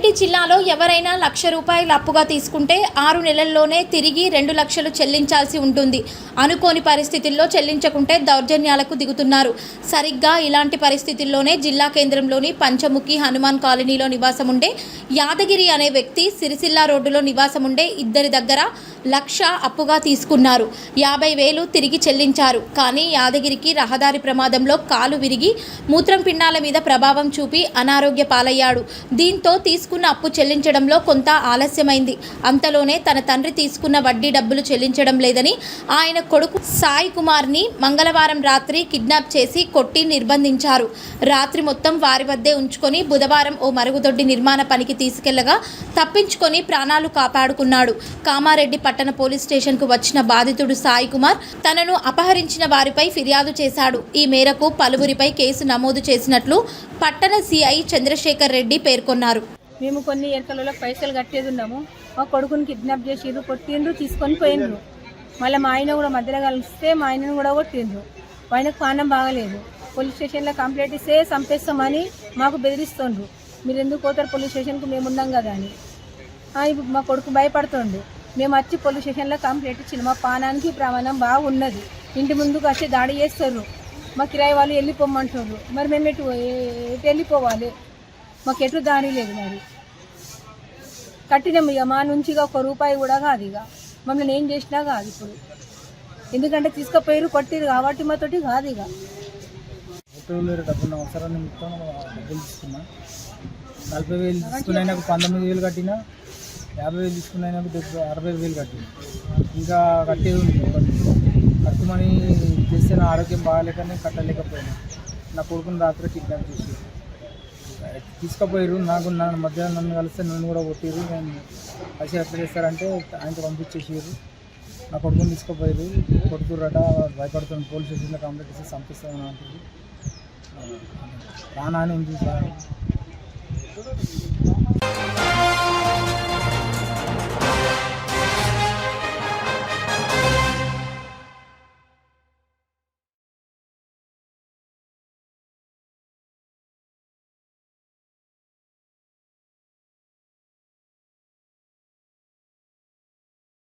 జిల్లాలో ఎవరైనా లక్ష రూపాయలు అప్పుగా తీసుకుంటే ఆరు నెలల్లోనే తిరిగి రెండు లక్షలు చెల్లించాల్సి ఉంటుంది. అనుకోని పరిస్థితుల్లో చెల్లించకుంటే దౌర్జన్యాలకు దిగుతున్నారు. సరిగ్గా ఇలాంటి పరిస్థితుల్లోనే జిల్లా కేంద్రంలోని పంచముఖి హనుమాన్ కాలనీలో నివాసం ఉండే యాదగిరి అనే వ్యక్తి సిరిసిల్ల రోడ్డులో నివాసం ఉండే ఇద్దరి దగ్గర లక్ష అప్పుగా తీసుకున్నారు. యాభై వేలు తిరిగి చెల్లించారు. కానీ యాదగిరికి రహదారి ప్రమాదంలో కాలు విరిగి మూత్రం పిండాల మీద ప్రభావం చూపి అనారోగ్య పాలయ్యాడు. దీంతో తీసుకున్న అప్పు చెల్లించడంలో కొంత ఆలస్యమైంది. అంతలోనే తన తండ్రి తీసుకున్న వడ్డీ డబ్బులు చెల్లించడం లేదని ఆయన కొడుకు సాయి కుమార్ని మంగళవారం రాత్రి కిడ్నాప్ చేసి కొట్టి నిర్బంధించారు. రాత్రి మొత్తం వారి వద్దే ఉంచుకొని బుధవారం ఓ మరుగుదొడ్డి నిర్మాణ పనికి తీసుకెళ్ళగా తప్పించుకొని ప్రాణాలు కాపాడుకున్నాడు. కామారెడ్డి పట్టణ పోలీస్ స్టేషన్కు వచ్చిన బాధితుడు సాయి కుమార్ తనను అపహరించిన వారిపై ఫిర్యాదు చేశాడు. ఈ మేరకు పలువురిపై కేసు నమోదు చేసినట్లు పట్టణ సిఐ చంద్రశేఖర్ రెడ్డి పేర్కొన్నారు. మేము కొన్ని ఎరకలలో పైసలు కట్టేది ఉన్నాము. మా కొడుకుని కిడ్నాప్ చేసిర్రు కొట్టిండ్రు తీసుకొని పోయిండ్రు. మళ్ళీ మా ఆయన కూడా మధ్యలో కలిస్తే మా ఆయనను కూడా కొట్టిండ్రు. ఆయనకు పానం బాగలేదు. పోలీస్ స్టేషన్లో కంప్లైంట్ ఇస్తే చంపేస్తామని మాకు బెదిరిస్తుండ్రు. మీరు ఎందుకు పోతారు పోలీస్ స్టేషన్కి? మేము ఉన్నాం కదా అని. ఇప్పుడు మా కొడుకు భయపడుతుండు. మేము వచ్చి పోలీస్ స్టేషన్లో కంప్లైంట్ ఇచ్చిన మా పానానికి ప్రమాణం బాగున్నది ఇంటి ముందుకు వచ్చి దాడి చేస్తారు మా కిరాయి వాళ్ళు వెళ్ళిపోమంటున్నారు మరి మేము ఎటు ఎటు వెళ్ళిపోవాలి? మాకు ఎటు దారి లేదు మరి. కట్టినాం ఇక మా నుంచి ఇక ఒక రూపాయి కూడా కాదు ఇక మమ్మల్ని ఏం చేసినా కాదు ఇప్పుడు. ఎందుకంటే తీసుకుపోయారు కొట్టిరు కాబట్టి మాతోటి కాదు ఇక వేరే డబ్బున్న అవసరం డబ్బులు తీసుకున్నా. నలభై వేలు తీసుకున్న పంతొమ్మిది వేలు కట్టినా యాభై వేలు తీసుకున్న డెబ్బై అరవై వేలు కట్టినా. ఇంకా కట్టేది ఉంది ఒకటి కట్టుమని చేస్తే నా ఆరోగ్యం బాగాలేక నేను కట్టలేకపోయినా. నా కొడుకుని రాత్రి కిడ్నాప్ చేసి. తీసుకుపోయారు నాకు నా మధ్యాహ్నం నన్ను కలిస్తే నన్ను కూడా కొట్టిరు నేను కలిసి ఎట్లా చేస్తారంటే ఆయనతో పంపించేసారు నా కొడుకుని తీసుకుపోయారు కొడుకురట భయపడుతున్న పోలీస్ స్టేషన్లో కంప్లైంట్ చేసి చంపిస్తామని అంటుంది రానా అని ఉంది